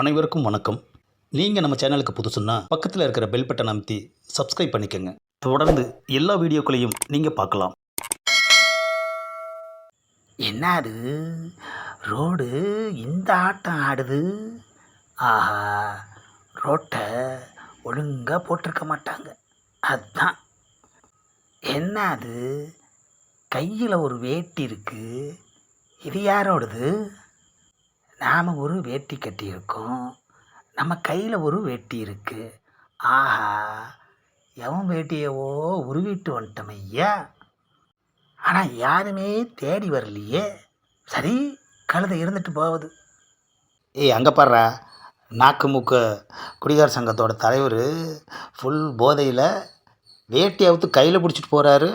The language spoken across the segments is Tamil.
அனைவருக்கும் வணக்கம். நீங்கள் நம்ம சேனலுக்கு புதுசுன்னா பக்கத்தில் இருக்கிற பெல் பட்டன் அமைத்தி சப்ஸ்கிரைப் பண்ணிக்கோங்க. தொடர்ந்து எல்லா வீடியோக்களையும் நீங்கள் பார்க்கலாம். என்ன அது ரோடு இந்த ஆட்டம் ஆடுது? ஆஹா ரோட்டை ஒழுங்காக போட்டிருக்க மாட்டாங்க. அதுதான் என்ன அது கையில் ஒரு வேட்டி இருக்கு. இது யாரோடது? நாம் ஒரு வேட்டி கட்டியிருக்கோம். நம்ம கையில் ஒரு வேட்டி இருக்கு. ஆஹா எவன் வேட்டியவோ உருவிட்டு வந்துட்டோம் ஐயா. ஆனால் யாருமே தேடி வரலையே. சரி கழுதை இருந்துட்டு போகுது ஏய் அங்கே பாடுறா நாக்கு மூக்க குடிகார சங்கத்தோட தலைவர் ஃபுல் போதையில் வேட்டி அவுத்து கையில் பிடிச்சிட்டு போகிறாரு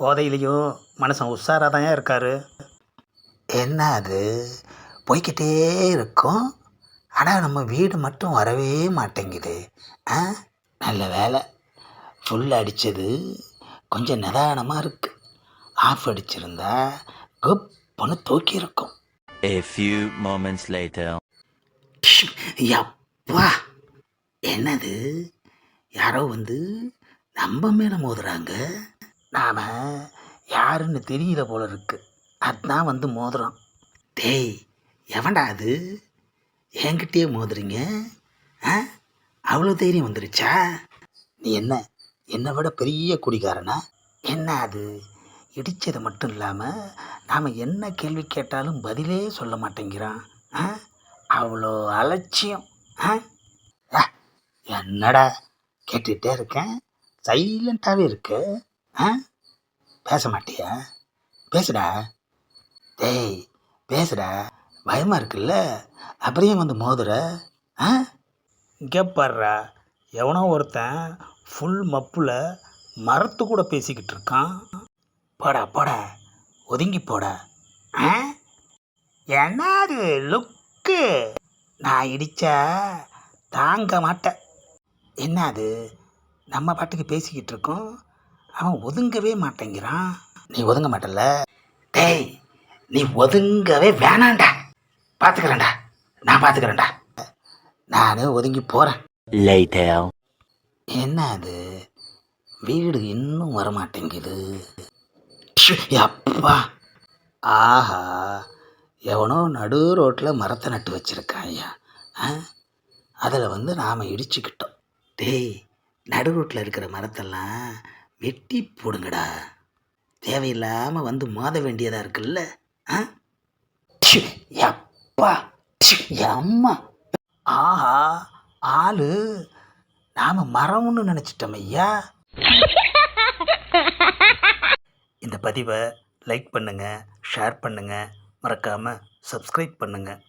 போதையிலையும் மனுஷன் உஷாராக தான் இருக்காரு. என்ன அது? போய்க்கிட்டே இருக்கும். ஆனால் நம்ம வீடு மட்டும் வரவே மாட்டேங்குது. ஆ? நல்ல வேலை. ஃபுல் அடித்தது கொஞ்சம் நிதானமாக இருக்கு. ஆஃப் அடிச்சிருந்தா குப்புன்னு தூக்கி இருக்கும் A few moments later. யப்பா! என்னது? யாரோ வந்து நம்ம மேலே மோதுறாங்க. நாம் யாருன்னு தெரியல போல இருக்கு. அதான் வந்து மோதுறோம். டேய் எவன்டா அது? என்கிட்டயே மோதுறீங்க? ஆ? அவ்வளோ தைரியம் வந்துருச்சா? நீ என்ன என்னை விட பெரிய குடிகாரனா? என்ன அது? இடித்தது மட்டும் இல்லாமல் நாம் என்ன கேள்வி கேட்டாலும் பதிலே சொல்ல மாட்டேங்கிறான். ஆ? அவ்வளோ அலட்சியம். ஆ? ஆ, என்னடா கேட்டுகிட்டே இருக்கேன்? சைலண்ட்டாகவே இருக்கு? ஆ? பேச மாட்டியா? பேசுடா. டேய் பேசுடா. பயமாக இருக்குல்ல? அப்புறம் ஏன் வந்து மோதுற? ஆ? இங்கே பாடுறா எவனோ ஒருத்தன் ஃபுல் மப்பில் மரத்து கூட பேசிக்கிட்டு இருக்கான். போடா போடா ஒதுங்கி போடா. ஆ? என்னாது லுக்கு நான் இடித்தா தாங்க மாட்டேன் என்ன அது? நம்ம பாட்டுக்கு பேசிக்கிட்டு இருக்கோம். அவன் ஒதுங்கவே மாட்டேங்கிறான். நீ ஒதுங்க மாட்டல டேய் நீ ஒதுங்கவே வேணாம்டா. பார்த்துக்கிறேன்டா நான் பார்த்துக்கிறேன்டா நான் ஒதுங்கி போகிறேன். என்ன அது வீடு இன்னும் வரமாட்டேங்குது. அப்பா ஆஹா. எவனோ நடு ரோட்டில் மரத்தை நட்டு வச்சிருக்கான் ஐயா. அதில் வந்து நாம் இடிச்சுக்கிட்டோம். டேய் நடு ரோட்டில் இருக்கிற மரத்தெல்லாம் வெட்டி போடுங்கடா. தேவையில்லாமல் வந்து மோத வேண்டியதாக இருக்குல்ல? ஆ? ப்ஷு, அப்பா. அம்மா. ஆஹா ஆளு. நாம் மரம்னு நினச்சிட்டோம் ஐயா. இந்த பதிவை லைக் பண்ணுங்கள் ஷேர் பண்ணுங்கள் மறக்காமல் சப்ஸ்கிரைப் பண்ணுங்கள்